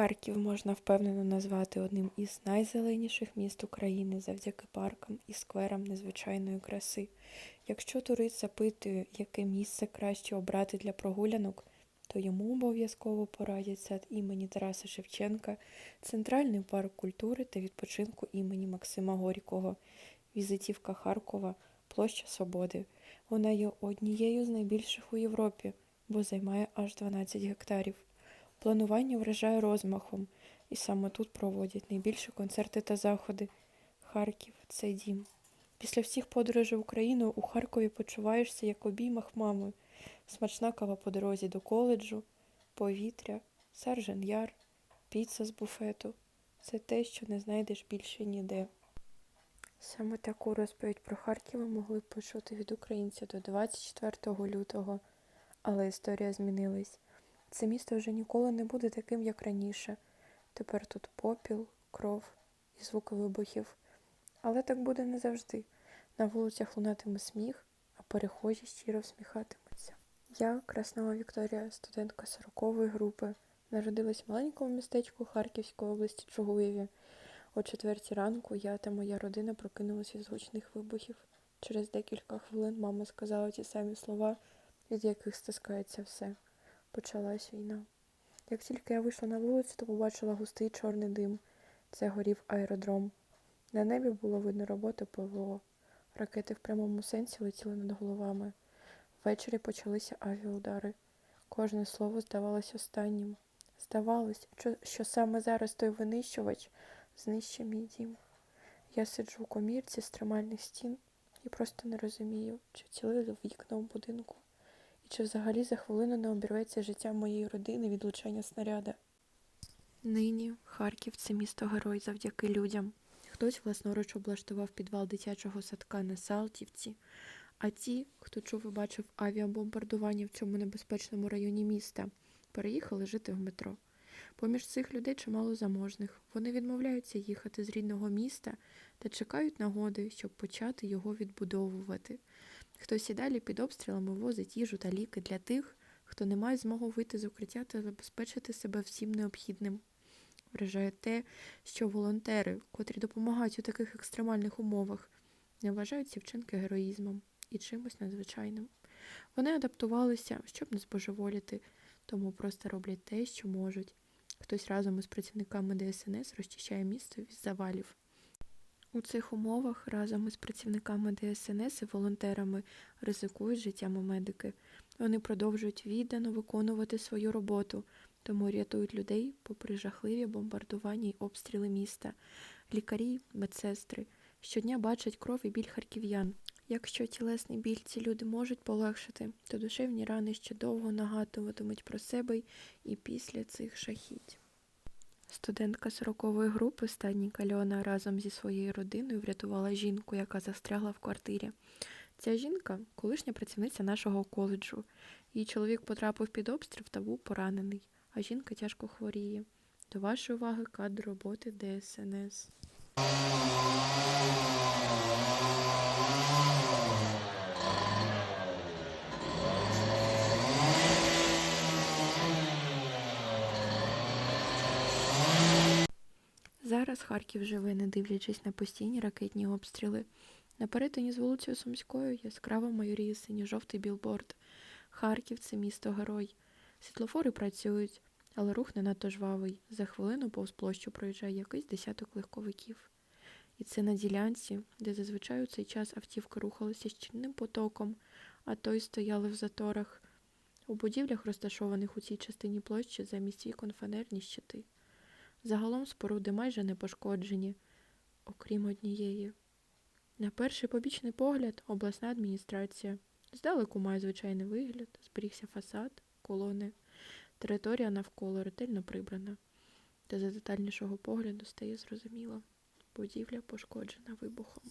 Харків можна впевнено назвати одним із найзеленіших міст України завдяки паркам і скверам незвичайної краси. Якщо турист запитує, яке місце краще обрати для прогулянок, то йому обов'язково порадять сад імені Тараса Шевченка, Центральний парк культури та відпочинку імені Максима Горького, візитівка Харкова, площа Свободи. Вона є однією з найбільших у Європі, бо займає аж 12 гектарів. Планування вражає розмахом, і саме тут проводять найбільші концерти та заходи. Харків це дім. Після всіх подорожей Україною у Харкові почуваєшся як обіймах мами. Смачна кава по дорозі до коледжу, повітря, саржен яр, піца з буфету. Це те, що не знайдеш більше ніде. Саме таку розповідь про Харків могли б почути від українця до 24 лютого, але історія змінилась. Це місто вже ніколи не буде таким, як раніше. Тепер тут попіл, кров і звуки вибухів. Але так буде не завжди. На вулицях лунатиме сміх, а перехожі щиро всміхатимуться. Я, Краснова Вікторія, студентка 40-ї групи, народилась в маленькому містечку Харківської області Чугуєві. О четвертій ранку я та моя родина прокинулися від гучних вибухів. Через декілька хвилин мама сказала ті самі слова, від яких стискається все. Почалась війна. Як тільки я вийшла на вулицю, то побачила густий чорний дим. Це горів аеродром. На небі було видно роботу ПВО. Ракети в прямому сенсі летіли над головами. Ввечері почалися авіаудари. Кожне слово здавалось останнім. Здавалось, що, саме зараз той винищувач знищить мій дім. Я сиджу у комірці з тримальних стін і просто не розумію, чи вцілили вікна у будинку, чи взагалі за хвилину не обірветься життя моєї родини від влучання снаряда. Нині Харків це місто герой завдяки людям. Хтось власноруч облаштував підвал дитячого садка на Салтівці, а ті, хто чув і бачив авіабомбардування в цьому небезпечному районі міста, переїхали жити в метро. Поміж цих людей чимало заможних. Вони відмовляються їхати з рідного міста та чекають нагоди, щоб почати його відбудовувати. Хтось і далі під обстрілами возить їжу та ліки для тих, хто не має змогу вийти з укриття та забезпечити себе всім необхідним. Вражає те, що волонтери, котрі допомагають у таких екстремальних умовах, не вважають ці вчинки героїзмом і чимось надзвичайним. Вони адаптувалися, щоб не збожеволіти, тому просто роблять те, що можуть. Хтось разом із працівниками ДСНС розчищає місто від завалів. У цих умовах разом із працівниками ДСНС і волонтерами ризикують життями медики. Вони продовжують віддано виконувати свою роботу, тому рятують людей попри жахливі бомбардування й обстріли міста. Лікарі, медсестри щодня бачать кров і біль харків'ян. Якщо тілесний біль ці люди можуть полегшити, то душевні рани ще довго нагадуватимуть про себе і після цих шахіть. Студентка 40-ї групи Станіка Льона разом зі своєю родиною врятувала жінку, яка застрягла в квартирі. Ця жінка колишня працівниця нашого коледжу. Її чоловік потрапив під обстріл та був поранений, а жінка тяжко хворіє. До вашої уваги кадр роботи ДСНС. Зараз Харків живе, не дивлячись на постійні ракетні обстріли. На перетині з вулицею Сумською яскраво майоріє синьо-жовтий білборд. Харків це місто герой. Світлофори працюють, але рух не надто жвавий. За хвилину повз площу проїжджає якийсь десяток легковиків. І це на ділянці, де зазвичай у цей час автівки рухалися щільним потоком, а то й стояли в заторах. У будівлях, розташованих у цій частині площі, замість вікон фанерні щити. Загалом споруди майже не пошкоджені, окрім однієї. На перший побічний погляд обласна адміністрація. Здалеку має звичайний вигляд, зберігся фасад, колони. Територія навколо ретельно прибрана. Та за детальнішого погляду стає зрозуміло. Будівля пошкоджена вибухом.